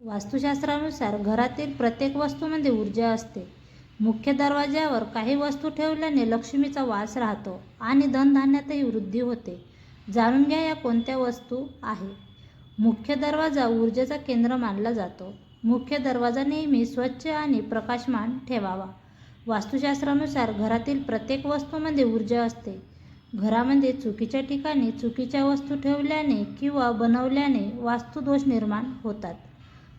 वास्तुशास्त्रानुसार घरातील प्रत्येक वस्तूमध्ये ऊर्जा असते. मुख्य दरवाज्यावर काही वस्तू ठेवल्याने लक्ष्मीचा वास राहतो आणि धनधान्यातही वृद्धी होते. जाणून घ्या या कोणत्या वस्तू आहे. मुख्य दरवाजा ऊर्जेचा केंद्र मानला जातो. मुख्य दरवाजा नेहमी स्वच्छ आणि प्रकाशमान ठेवावा. वास्तुशास्त्रानुसार घरातील प्रत्येक वस्तूमध्ये ऊर्जा असते. घरामध्ये चुकीच्या ठिकाणी चुकीच्या वस्तू ठेवल्याने किंवा बनवल्याने वास्तुदोष निर्माण होतात.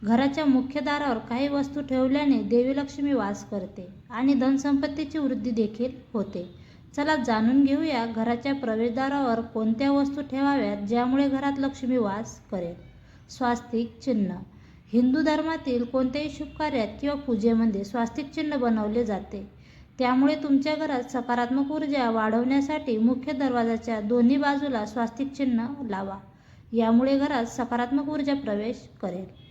घराच्या मुख्य दारावर काही वस्तू ठेवल्याने देवी लक्ष्मी वास करते आणि धनसंपत्तीची वृद्धी देखील होते. चला जाणून घेऊया घराच्या प्रवेशद्वारावर कोणत्या वस्तू ठेवाव्यात ज्यामुळे घरात लक्ष्मी वास करेल. स्वास्तिक चिन्ह. हिंदू धर्मातील कोणत्याही शुभकार्यात किंवा पूजेमध्ये स्वास्तिक चिन्ह बनवले जाते. त्यामुळे तुमच्या घरात सकारात्मक ऊर्जा वाढवण्यासाठी मुख्य दरवाजाच्या दोन्ही बाजूला स्वास्तिक चिन्ह लावा. यामुळे घरात सकारात्मक ऊर्जा प्रवेश करेल.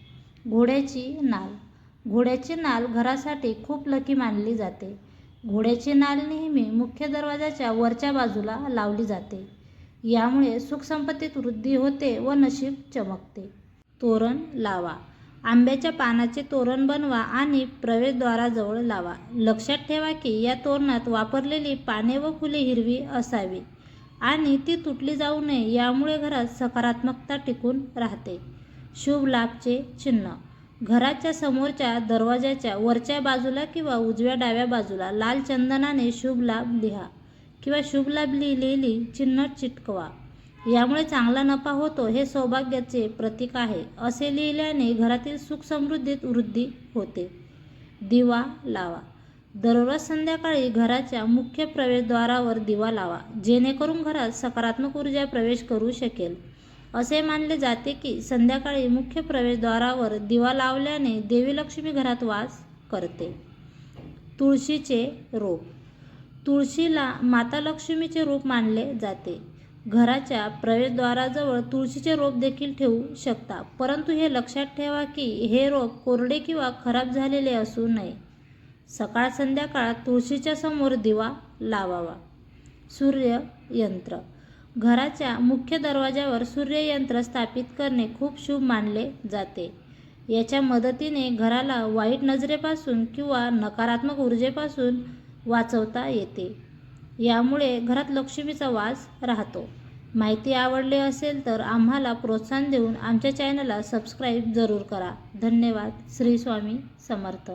घोड्याची नाल. घोड्याची नाल घरासाठी खूप लकी मानली जाते. घोड्याची नाल नेहमी मुख्य दरवाजाच्या वरच्या बाजूला लावली जाते. यामुळे सुखसंपत्तीत वृद्धी होते व नशीब चमकते. तोरण लावा. आंब्याच्या पानाचे तोरण बनवा आणि प्रवेशद्वाराजवळ लावा. लक्षात ठेवा की या तोरणात वापरलेली पाने व फुले हिरवी असावी आणि ती तुटली जाऊ नये यामुळे घरात सकारात्मकता टिकून राहते. शुभ लाभचे चिन्ह. घराच्या समोरच्या दरवाजाच्या वरच्या बाजूला किंवा उजव्या डाव्या बाजूला लाल चंदनाने शुभ लाभ लिहा किंवा शुभ लाभ लिहिलेली चिन्ह चिटकवा. यामुळे चांगला नफा होतो हे सौभाग्याचे प्रतीक आहे असे लिहिल्याने घरातील सुख समृद्धीत वृद्धी होते. दिवा लावा. दररोज संध्याकाळी घराच्या मुख्य प्रवेशद्वारावर दिवा लावा जेणेकरून घरात सकारात्मक ऊर्जा प्रवेश करू शकेल. असे मानले जाते की संध्याकाळी मुख्य प्रवेशद्वारावर दिवा लावल्याने देवी लक्ष्मी घरात वास करते. तुळशीचे रोप. तुळशीला माता लक्ष्मीचे रूप मानले जाते. घराच्या प्रवेशद्वाराजवळ तुळशीचे रोप देखील ठेवू शकता परंतु हे लक्षात ठेवा की हे रोप कोरडे किंवा खराब झालेले असू नये. सकाळ संध्याकाळ तुळशीच्या समोर दिवा लावावा. सूर्य यंत्र घराच्या मुख्य दरवाजावर सूर्ययंत्र स्थापित करणे खूप शुभ मानले जाते. याच्या मदतीने घराला वाईट नजरेपासून किंवा नकारात्मक ऊर्जेपासून वाचवता येते. यामुळे घरात लक्ष्मीचा वास राहतो. माहिती आवडली असेल तर आम्हाला प्रोत्साहन देऊन आमच्या चॅनलला सबस्क्राईब जरूर करा. धन्यवाद. श्री स्वामी समर्थ.